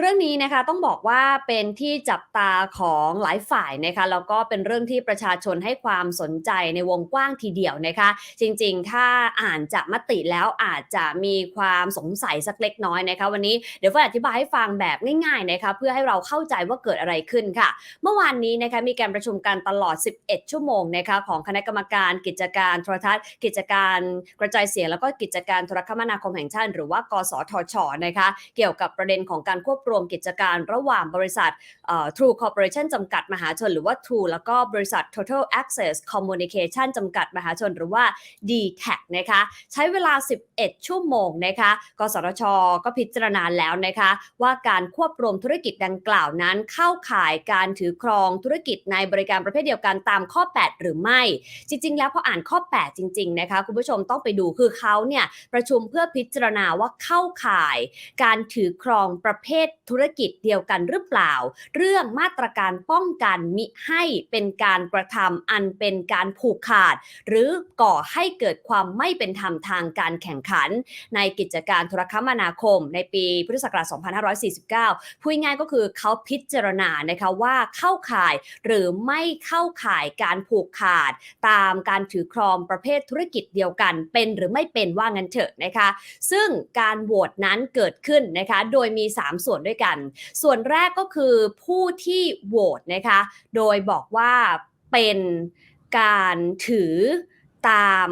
เรื่องนี้นะคะต้องบอกว่าเป็นที่จับตาของหลายฝ่ายนะคะแล้วก็เป็นเรื่องที่ประชาชนให้ความสนใจในวงกว้างทีเดียวนะคะ จริงๆ ถ้าอ่านจากมติแล้วอาจจะมีความสงสัยสักเล็กน้อยนะคะ วันนี้เดี๋ยวฝ้าอธิบายให้ฟังแบบง่ายๆนะคะเพื่อให้เราเข้าใจว่าเกิดอะไรขึ้นค่ะ เมื่อวานนี้นะคะมีการประชุมกันตลอด 11 ชั่วโมงนะคะของคณะกรรมการกิจการโทรทัศน์ กิจการกระจายเสียงแล้วก็กิจการโทรคมนาคมแห่งชาติ หรือว่ากสทชนะคะ เกี่ยวกับประเด็นของการควบรวมกิจการระหว่างบริษัทเอ่อ True Corporation จำกัดมหาชน หรือว่า True แล้วก็บริษัท Total Access Communication จำกัดมหาชน หรือว่า d t a c นะคะใช้เวลา 11 ชั่วโมงนะคะกสทช ก็พิจารณาแล้วนะคะว่าการควบรวมธุรกิจดังกล่าวนั้นเข้าข่ายการถือครองธุรกิจในบริการประเภทเดียวกันตามข้อ 8 หรือไม่ จริง ๆ แล้วพออ่านข้อ 8 จริง ๆ นะคะ คุณผู้ชมต้องไปดูคือเขาเนี่ยประชุมเพื่อพิจารณาว่าเข้าข่าย การถือครองประเภทธุรกิจเดียวกันหรือเปล่า เรื่องมาตรการป้องกันมิให้เป็นการกระทำอันเป็นการผูกขาด หรือก่อให้เกิดความไม่เป็นธรรมทางการแข่งขัน ในกิจการโทรคมนาคม ในปีพุทธศักราช 2549 พูดง่ายก็คือเขาพิจารณานะคะว่าเข้าข่ายหรือไม่เข้าข่ายการผูกขาด ตามการถือครองประเภทธุรกิจเดียวกัน เป็นหรือไม่เป็นว่างั้นเถอะนะคะ ซึ่งการโหวตนั้นเกิดขึ้นนะคะโดยมี 3 ส่วนด้วยกัน ส่วนแรกก็คือผู้ที่โหวตนะคะ โดยบอกว่าเป็นการถือตาม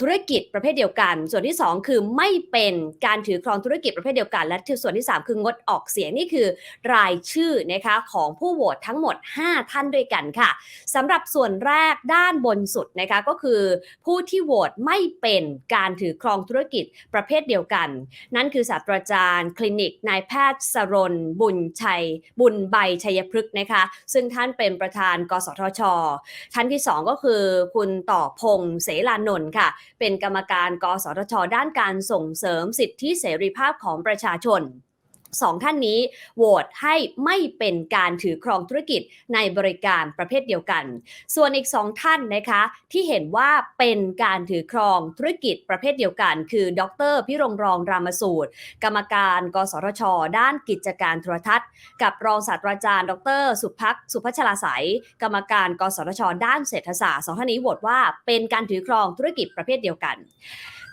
ธุรกิจประเภทเดียวกัน ส่วนที่ 2 คือไม่เป็นการถือครองธุรกิจประเภทเดียวกัน และส่วนที่ 3 คืองดออกเสียงนี่คือ รายชื่อนะคะของผู้โหวตทั้งหมด 5 ท่านด้วยกันค่ะสำหรับส่วนแรกด้านบนสุดนะคะก็คือ ผู้ที่โหวตไม่เป็นการถือครองธุรกิจประเภทเดียวกัน นั่นคือศาสตราจารย์ คลินิกนายแพทย์สรนบุญชัย บุญใบชัยพฤกษ์นะคะซึ่งท่านเป็นประธาน กสทช ท่านที่ 2 ก็คือ คุณต่อพงษ์เสลานนท์ค่ะเป็นกรรมการกสทช ด้านการส่งเสริมสิทธิเสรีภาพของประชาชน สองท่านนี้โหวตให้ไม่เป็นการถือครองธุรกิจในบริการประเภทเดียวกัน ส่วนอีกสองท่านนะคะที่เห็นว่าเป็นการถือครองธุรกิจประเภทเดียวกัน คือดรพิรงรองรามสูตร กรรมการกสทช ด้านกิจการโทรทัศน์ กับรองศาสตราจารย์ ดร สุพักสุพัชลาไสยกรรมการกสทช ด้านเศรษฐศาสตร์สองท่านนี้โหวตว่าเป็นการถือครองธุรกิจประเภทเดียวกัน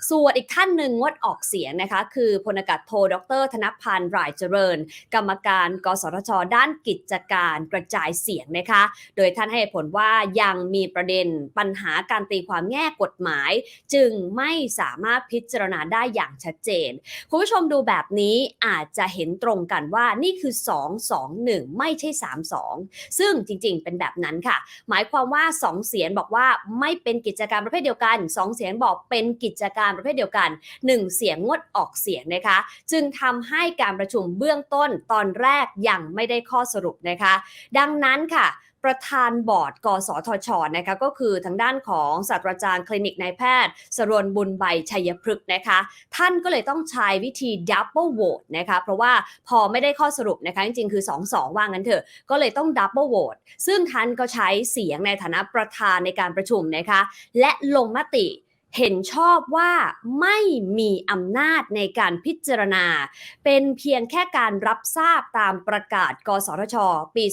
ส่วนอีกท่านหนึ่งงดออกเสียงนะคะ คือพลอากาศโทดร ธนพันธ์รายเจริญ กรรมการกสทช ด้านกิจการกระจายเสียงนะคะ โดยท่านให้เหตุผลว่ายังมีประเด็นปัญหาการตีความแง่กฎหมาย จึงไม่สามารถพิจารณาได้อย่างชัดเจน คุณผู้ชมดูแบบนี้อาจจะเห็นตรงกันว่านี่คือ 2 2 1 ไม่ใช่ 3 2 ซึ่งจริงๆ เป็นแบบนั้นค่ะ หมายความว่า 2 เสียงบอกว่าไม่เป็นกิจการประเภทเดียวกัน 2 เสียงบอกเป็นกิจการประเภทเดียวกัน 1 เสียงงดออกเสียงนะคะ จึงทำให้การประชุมเบื้องต้นตอนแรกยังไม่ได้ข้อสรุปนะคะ ดังนั้นค่ะประธานบอร์ด กสทช นะคะก็คือทางด้านของศาสตราจารย์คลินิกนายแพทย์ สรวนบุญใบชัยพฤกษ์นะคะ ท่านก็เลยต้องใช้วิธี double vote นะคะ เพราะว่าพอไม่ได้ข้อสรุปนะคะ จริงๆ คือ 2-2 ว่างั้นเถอะ ก็เลยต้อง double vote ซึ่งท่านก็ใช้เสียงในฐานะประธานในการประชุมนะคะ และลงมติ เห็นชอบว่าไม่มีอำนาจในการพิจารณา เป็นเพียงแค่การรับทราบตามประกาศ กสทช ปี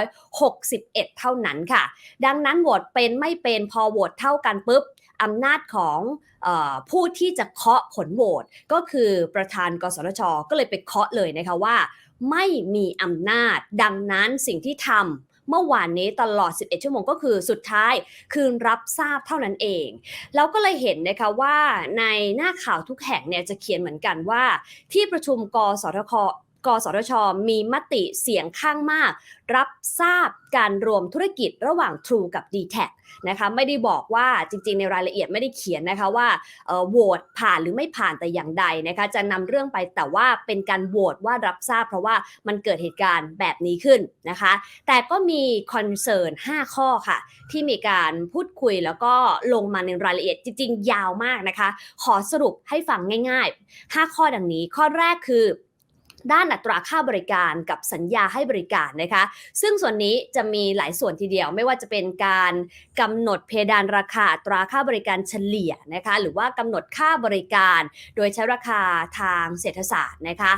2561 เท่านั้นค่ะ ดังนั้นโหวตเป็นไม่เป็นพอโหวตเท่ากันปุ๊บอำนาจของอผู้ที่จะเคาะผลโหวตก็คือประธาน กสทช ก็เลยไปเคาะเลยนะคะว่า ไม่มีอำนาจ ดังนั้นสิ่งที่ทำ เมื่อวานนี้ตลอด 11 ชั่วโมงก็คือสุดท้ายคืนรับทราบเท่านั้นเอง เราก็เลยเห็นนะคะว่าในหน้าข่าวทุกแห่งเนี่ยจะเขียนเหมือนกันว่า ที่ประชุมกสทค กสทช มีมติเสียงข้างมาก รับทราบการรวมธุรกิจระหว่าง True กับ d t แทนะคะไม่ได้บอกว่าจริงๆ ในรายละเอียดไม่ได้เขียนนะคะว่าโหวตผ่านหรือไม่ผ่านแต่อย่างใดนะคะจะนำเรื่องไปแต่ว่าเป็นการโหวตว่ารับทราบ เพราะว่ามันเกิดเหตุการณ์แบบนี้ขึ้นนะคะ แต่ก็มีคอนเซิร์น5 ข้อค่ะ ที่มีการพูดคุยแล้วก็ลงมาในรายละเอียดจริง ๆ ยาวมากนะคะ ขอสรุปให้ฟังง่าย ๆ 5 ข้อดังนี้ข้อแรกคือ ด้านอัตราค่าบริการกับสัญญาให้บริการนะคะ ซึ่งส่วนนี้จะมีหลายส่วนทีเดียว ไม่ว่าจะเป็นการกำหนดเพดานราคาอัตราค่าบริการเฉลี่ยนะคะ หรือว่ากำหนดค่าบริการ โดยใช้ราคาทางเศรษฐศาสตร์นะคะ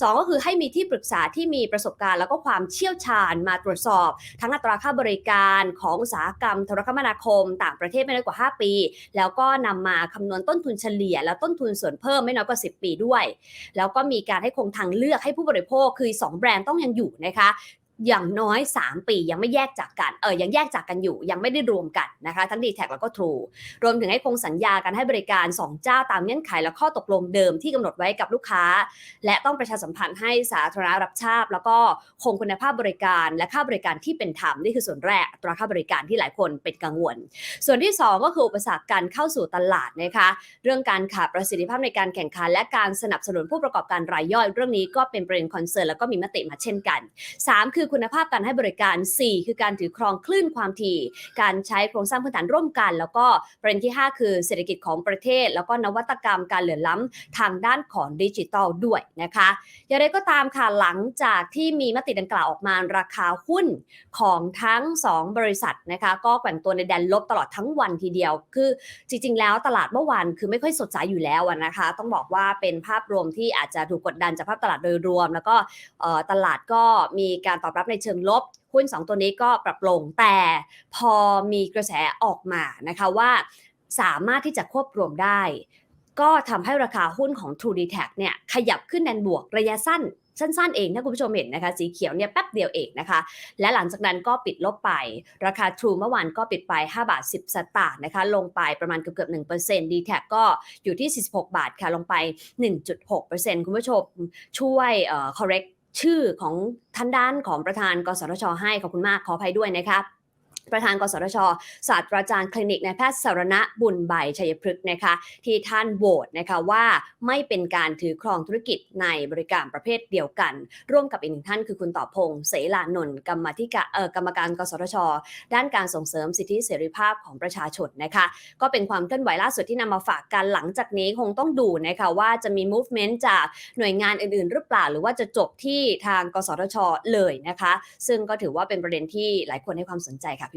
สองก็คือให้มีที่ปรึกษาที่มีประสบการณ์ แล้วก็ความเชี่ยวชาญมาตรวจสอบ ทั้งอัตราค่าบริการของอุตสาหกรรมโทรคมนาคม ต่างประเทศไม่น้อยกว่า 5 ปี แล้วก็นำมาคำนวณต้นทุนเฉลี่ย และต้นทุนส่วนเพิ่มไม่น้อยกว่า 10 ปีด้วย แล้วก็มีการให้คงทางเลือกให้ผู้บริโภคคือ 2 แบรนด์ต้องยังอยู่นะคะ อย่างน้อย 3 ปียังไม่แยกจากกันเออยังแยกจากกันอยู่ยังไม่ได้รวมกันนะคะ ทั้ง d t แทแล้วก็ True รวมถึงให้คงสัญญาการให้บริการ 2 เจ้าตามเงื่อนไขและข้อตกลงเดิมที่กำหนดไว้กับลูกค้า และต้องประชาสัมพันธ์ให้สาธารณรับทราบ แล้วก็คงคุณภาพบริการและค่าบริการที่เป็นธรรมนี่คือส่วนแรกตราค่าบริการที่หลายคนเป็นกังวล ส่วนที่ 2 ก็คืออุปสรรคการเข้าสู่ตลาดนะคะเรื่องการขาดประสิทธิภาพในการแข่งขัน และการสนับสนุนผู้ประกอบการรายย่อย เรื่องนี้ก็เป็นประเด็นคอนเซิร์นแล้วก็มีมติมาเช่นกัน 3 คือคุณภาพการให้บริการ 4 คือการถือครองคลื่นความถี่ การใช้โครงสร้างพื้นฐานร่วมกัน แล้วก็ประเด็นที่ 5 คือเศรษฐกิจของประเทศ แล้วก็นวัตกรรมการเหลื่อมล้ำทางด้านของดิจิทัลด้วยนะคะอย่างไรก็ตามค่ะหลังจากที่มีมติดังกล่าวออกมาราคาหุ้นของทั้ง 2 บริษัทนะคะก็แกว่งตัวในแดนลบตลอดทั้งวันทีเดียว คือจริง ๆ แล้วตลาดเมื่อวานคือไม่ค่อยสดใสอยู่แล้วนะคะ ต้องบอกว่าเป็นภาพรวมที่อาจจะถูกกดดันจากภาพตลาดโดยรวม แล้วก็ตลาดก็มีการตอบรับในเชิงลบ หุ้น 2 ตัวนี้ก็ปรับลง แต่พอมีกระแสออกมานะคะว่าสามารถที่จะควบรวมได้ ก็ทำให้ราคาหุ้นของ True d t a c เนี่ยขยับขึ้นแดนบวกระยะสั้นสั้นๆเองถ้าคุณผู้ชมเห็นนะคะ สีเขียวเนี่ยแป๊บเดียวเองนะคะ และหลังจากนั้นก็ปิดลบไป ราคา True เมื่อวานก็ปิดไป 5 บาท 10 สตางค์นะคะ ลงไปประมาณเกือบเกือบ1% d t a c ก็อยู่ที่ 46 บาทค่ะ ลงไป 1.6%คุณผู้ชมช่วยเอ่อ correct ชื่อของท่านด้านของประธานกสทชให้ขอบคุณมากขออภัยด้วยนะครับ ประธานกสทช ศาสตราจารย์คลินิกนายแพทย์สารณะบุญใบชัยพฤกษ์นะคะ ที่ท่านโหวตนะคะว่าไม่เป็นการถือครองธุรกิจในบริการประเภทเดียวกัน ร่วมกับอีกหนึ่งท่านคือคุณต่อพงษ์เสลานนท์กรรมธิการเอ่อกรรมการกสทช ด้านการส่งเสริมสิทธิเสรีภาพของประชาชนนะคะ ก็เป็นความเคลื่อนไหวล่าสุดที่นำมาฝากกันหลังจากนี้คงต้องดูนะคะว่าจะมี movement จากหน่วยงานอื่น ๆ หรือเปล่า หรือว่าจะจบที่ทางกสทช เลยนะคะ ซึ่งก็ถือว่าเป็นประเด็นที่หลายคนให้ความสนใจค่ะ